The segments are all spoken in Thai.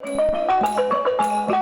เ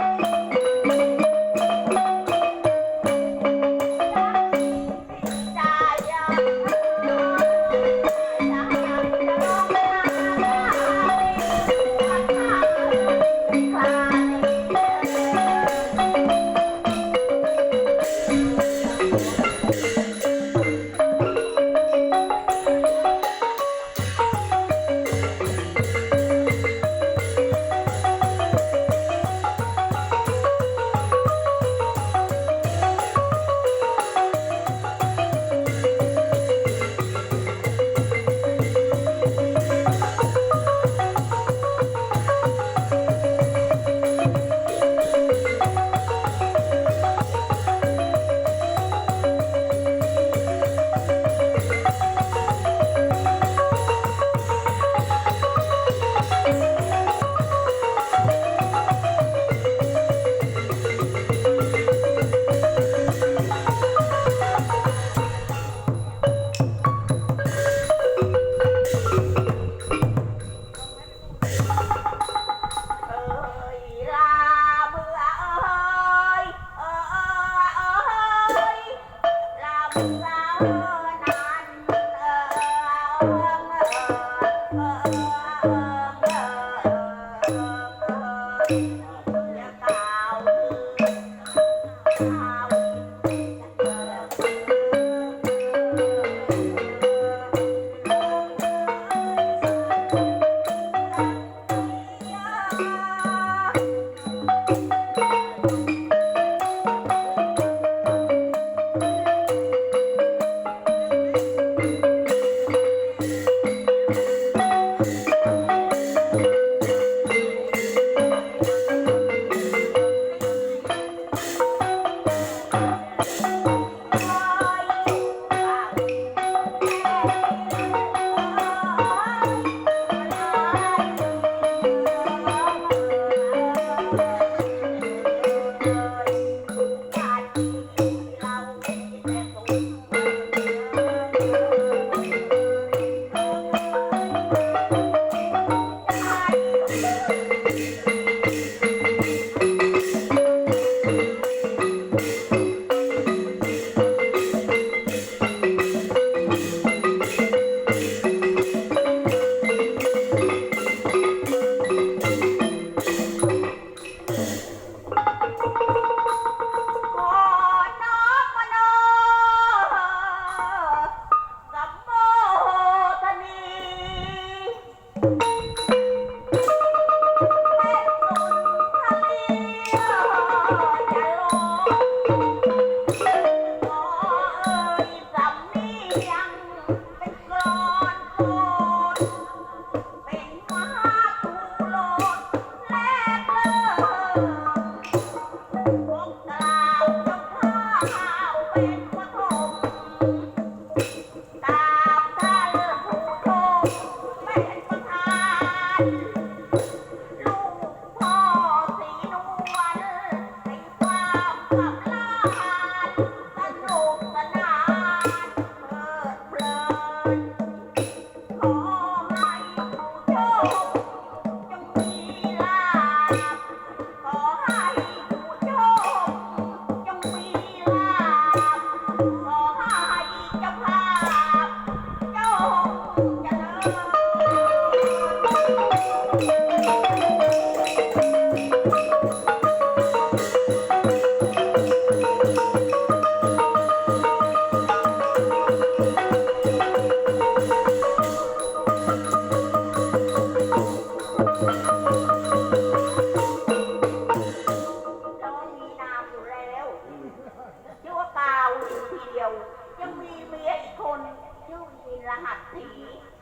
ยวยังมีเมียอีกคนชื่อมีรหัสผี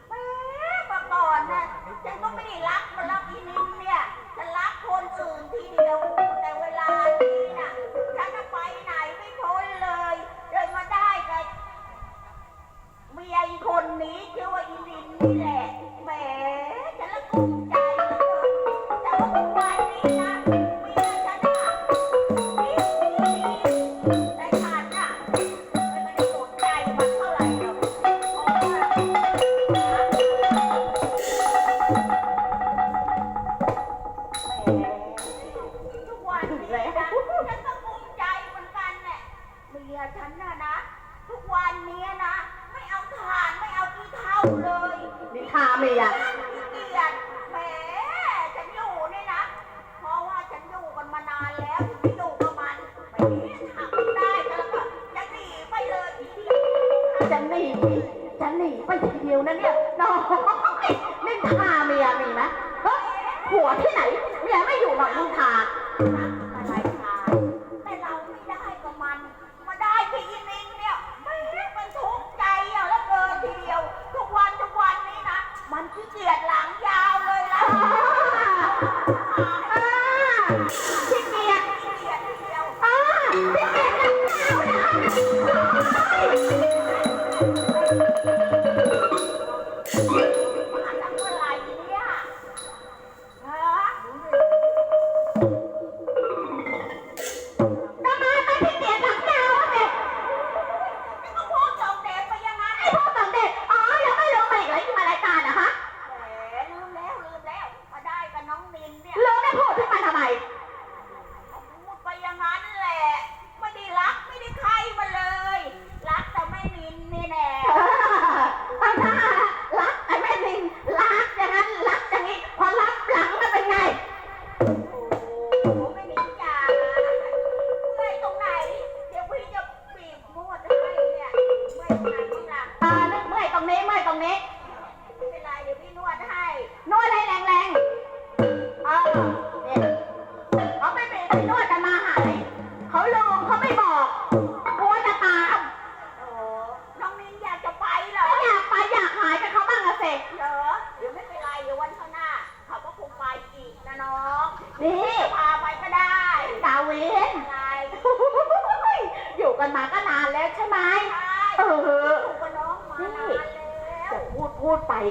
เมื่มาก่อนนะฉันก็ไม่ได้รักมันรักอีนิมเนี่ยฉันรักคนอื่นทีเดียว แต่เวลาที่น่ะฉันจะไปไหนไม่พ้นเลยเลยมาได้กับเมียอีกคนนี้ชื่อว่าอีนิมนี่แหละ เลยนิทาไม่อยากเกลียดแหมฉันอยู่นี่นะ เพราะว่าฉันอยู่กันมานานแล้วไม่อยู่มันไม่ทำได้ก็แล้วก็จะหนีไปเลยทีเดียวจะหนีจะหนีไปทีเดียวนะเนี่ยน้องนิทาเมียมีไหมเฮ้ยผัวที่ไหนเมียไม่อยู่หรอกนิทา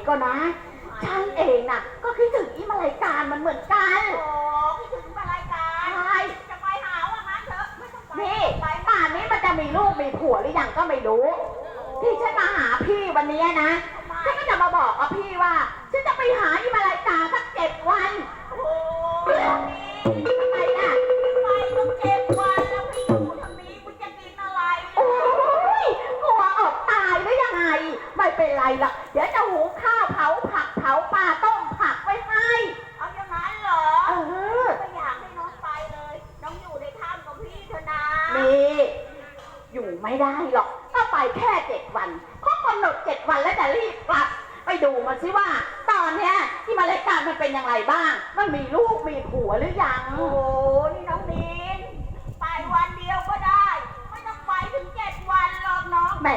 ก็นะฉันเองน่ะ ก็คิดถึงอิมาลายการมันเหมือนกันโอ้คิดถึงอิมารายการใช่จะไปหาว่างั้นเถอะไม่ต้องไปนี่ปป่านนี้มันจะมีลูกมีผัวหรือยังก็ไม่รู้ ที่ฉันมาหาพี่วันนี้นะฉันก็จะมาบอกว่าพี่ มันเป็นยังไงบ้าง มันมีลูกมีผัวหรือยัง โอ้โห นี่น้องมินไปวันเดียวก็ได้ ไม่ต้องไปถึงเจ็ดวันหรอกน้อง แหม